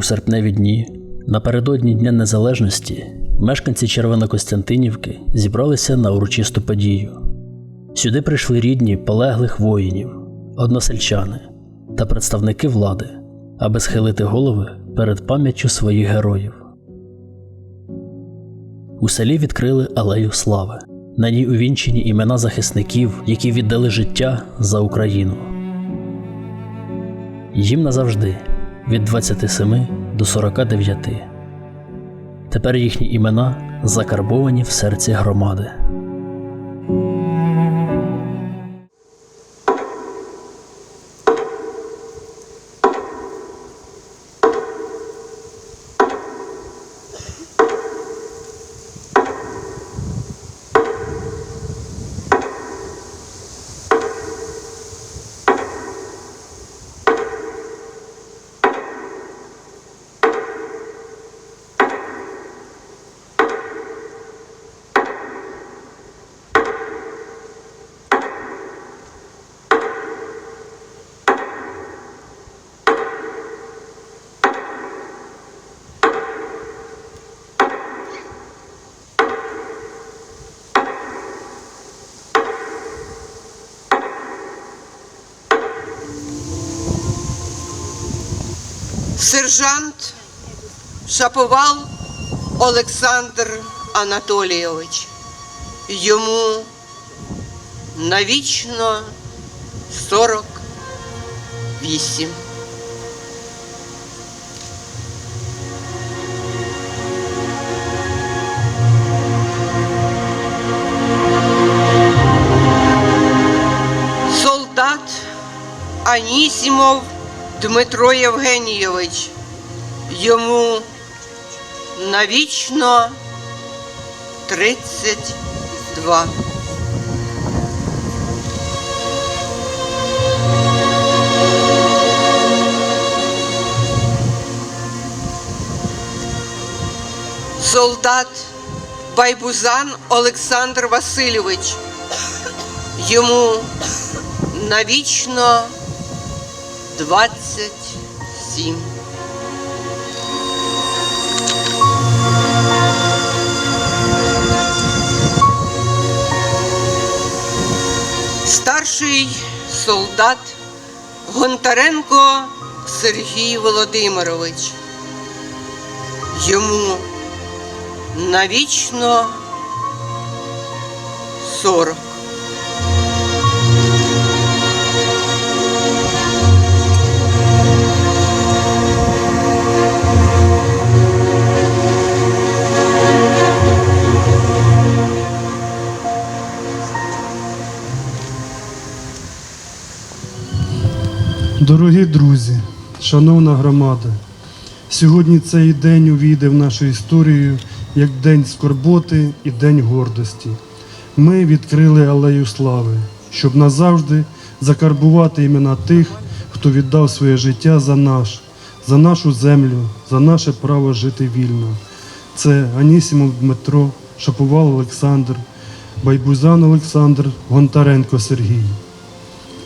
У серпневі дні, напередодні Дня Незалежності, мешканці Червонокостянтинівки зібралися на урочисту подію. Сюди прийшли рідні полеглих воїнів, односельчани та представники влади, аби схилити голови перед пам'яттю своїх героїв. У селі відкрили алею слави. На ній увінчені імена захисників, які віддали життя за Україну. Їм назавжди від 27 до 49. Тепер їхні імена закарбовані в серці громади. Сержант Шаповал Олександр Анатолійович. Йому навічно 48. Дмитро Євгенійович. Йому навічно 32. Солдат Байбузан Олександр Васильович. Йому навічно 27. Старший солдат Гонтаренко Сергій Володимирович. Йому навічно 40. Дорогі друзі, шановна громада, сьогодні цей день увійде в нашу історію як День скорботи і День гордості. Ми відкрили алею слави, щоб назавжди закарбувати імена тих, хто віддав своє життя за наш, за нашу землю, за наше право жити вільно. Це Анісімов Дмитро, Шаповал Олександр, Байбузан Олександр, Гонтаренко Сергій.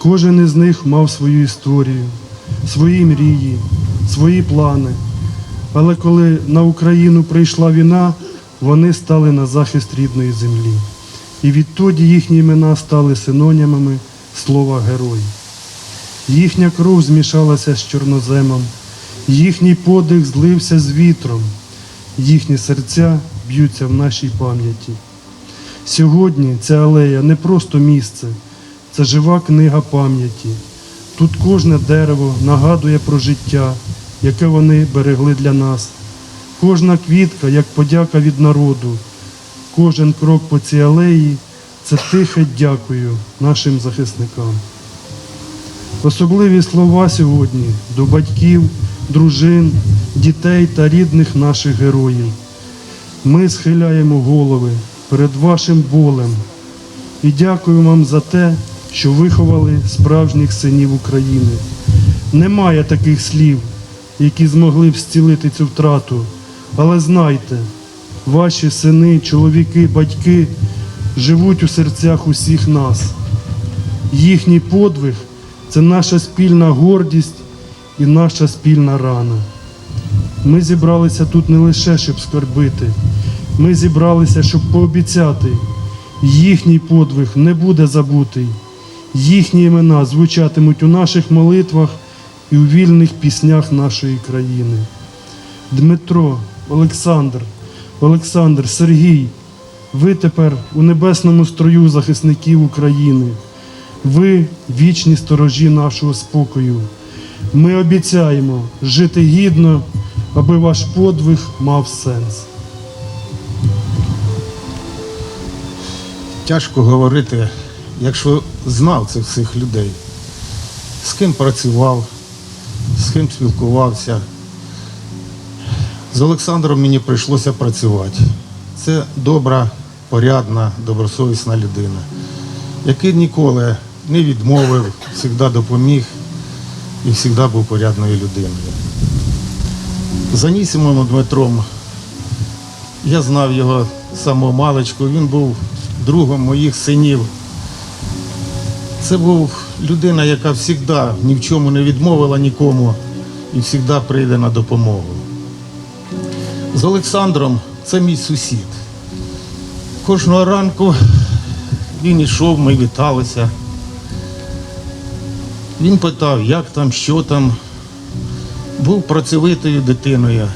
Кожен із них мав свою історію, свої мрії, свої плани. Але коли на Україну прийшла війна, вони стали на захист рідної землі. І відтоді їхні імена стали синонімами слова герой. Їхня кров змішалася з чорноземом, їхній подих злився з вітром, їхні серця б'ються в нашій пам'яті. Сьогодні ця алея не просто місце, це жива книга пам'яті. Тут кожне дерево нагадує про життя, яке вони берегли для нас. Кожна квітка, як подяка від народу, кожен крок по цій алеї це тихе дякую нашим захисникам. Особливі слова сьогодні до батьків, дружин, дітей та рідних наших героїв. Ми схиляємо голови перед вашим болем і дякую вам за те, що виховали справжніх синів України. Немає таких слів, які змогли б зцілити цю втрату. Але знайте, ваші сини, чоловіки, батьки живуть у серцях усіх нас. Їхній подвиг це наша спільна гордість і наша спільна рана. Ми зібралися тут не лише, щоб скорбити. Ми зібралися, щоб пообіцяти. Їхній подвиг не буде забутий. Їхні імена звучатимуть у наших молитвах і у вільних піснях нашої країни. Дмитро, Олександр, Олександр, Сергій, ви тепер у небесному строю захисників України. Ви вічні сторожі нашого спокою. Ми обіцяємо жити гідно, аби ваш подвиг мав сенс. Тяжко говорити, якщо знав цих всіх людей, з ким працював, з ким спілкувався. З Олександром мені прийшлося працювати. Це добра, порядна, добросовісна людина, який ніколи не відмовив, завжди допоміг і завжди був порядною людиною. За Нісімом Дмитром я знав його самого маличку, він був другом моїх синів. Це був людина, яка завжди ні в чому не відмовила нікому і завжди прийде на допомогу. З Олександром це мій сусід. Кожного ранку він йшов, ми віталися. Він питав, як там, що там. Був працьовитою дитиною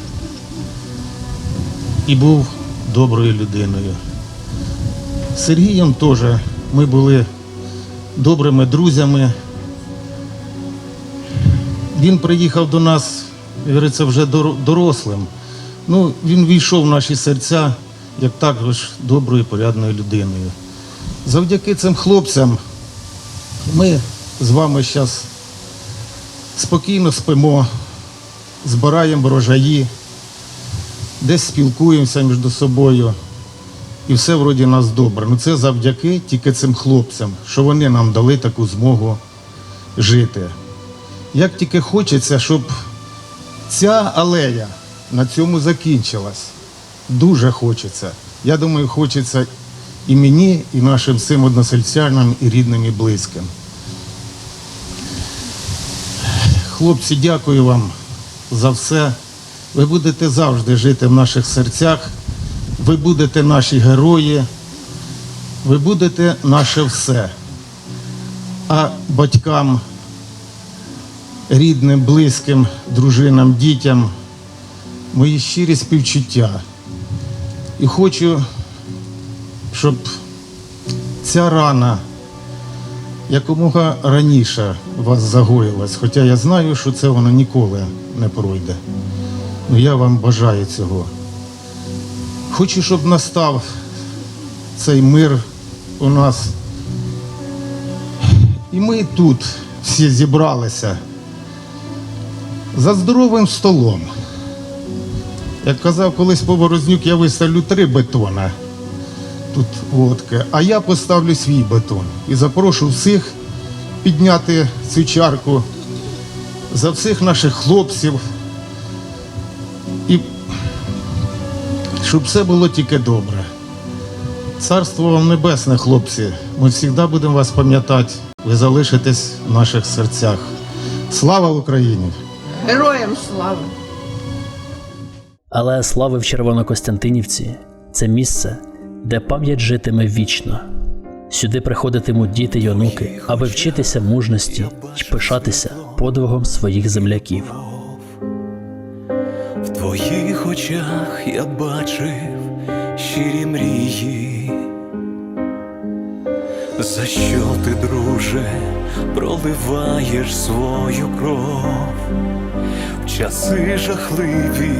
і був доброю людиною. З Сергієм теж ми були добрими друзями. Він приїхав до нас, говориться, вже дорослим. Ну, він війшов в наші серця як також доброю, порядною людиною. Завдяки цим хлопцям ми з вами зараз спокійно спимо, збираємо врожаї, десь спілкуємося між собою. І все вроді нас добре. Ну це завдяки тільки цим хлопцям, що вони нам дали таку змогу жити. Як тільки хочеться, щоб ця алея на цьому закінчилась. Дуже хочеться. Я думаю, хочеться і мені, і нашим всім односельчанам, і рідним, і близьким. Хлопці, дякую вам за все. Ви будете завжди жити в наших серцях. Ви будете наші герої, ви будете наше все. А батькам, рідним, близьким, дружинам, дітям мої щирі співчуття. І хочу, щоб ця рана якомога раніше вас загоїлась, хоча я знаю, що це воно ніколи не пройде. Ну я вам бажаю цього. Хочу, щоб настав цей мир у нас. І ми тут всі зібралися за здоровим столом. Як казав колись Поворознюк, я виставлю три бетона тут водки, а я поставлю свій бетон і запрошу всіх підняти цю чарку за всіх наших хлопців. Щоб все було тільки добре. Царство вам небесне, хлопці. Ми завжди будемо вас пам'ятати. Ви залишитесь в наших серцях. Слава Україні! Героям слава! Але слави в Червонокостянтинівці це місце, де пам'ять житиме вічно. Сюди приходитимуть діти й онуки, аби вчитися мужності й пишатися подвигом своїх земляків. Твоїх очах я бачив щирі мрії. За що ти, друже, проливаєш свою кров в часи жахливі,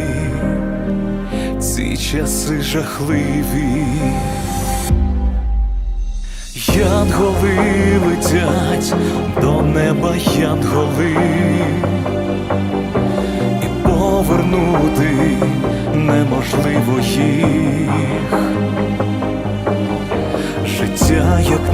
ці часи жахливі. Янголи летять до неба янголи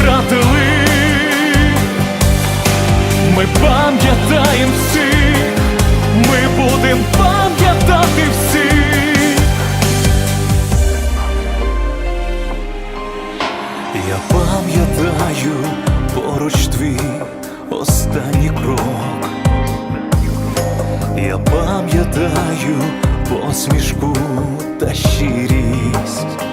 втратили, ми пам'ятаємо всіх, ми будемо пам'ятати всіх. Я пам'ятаю поруч твій останній крок. Я пам'ятаю посмішку та щирість.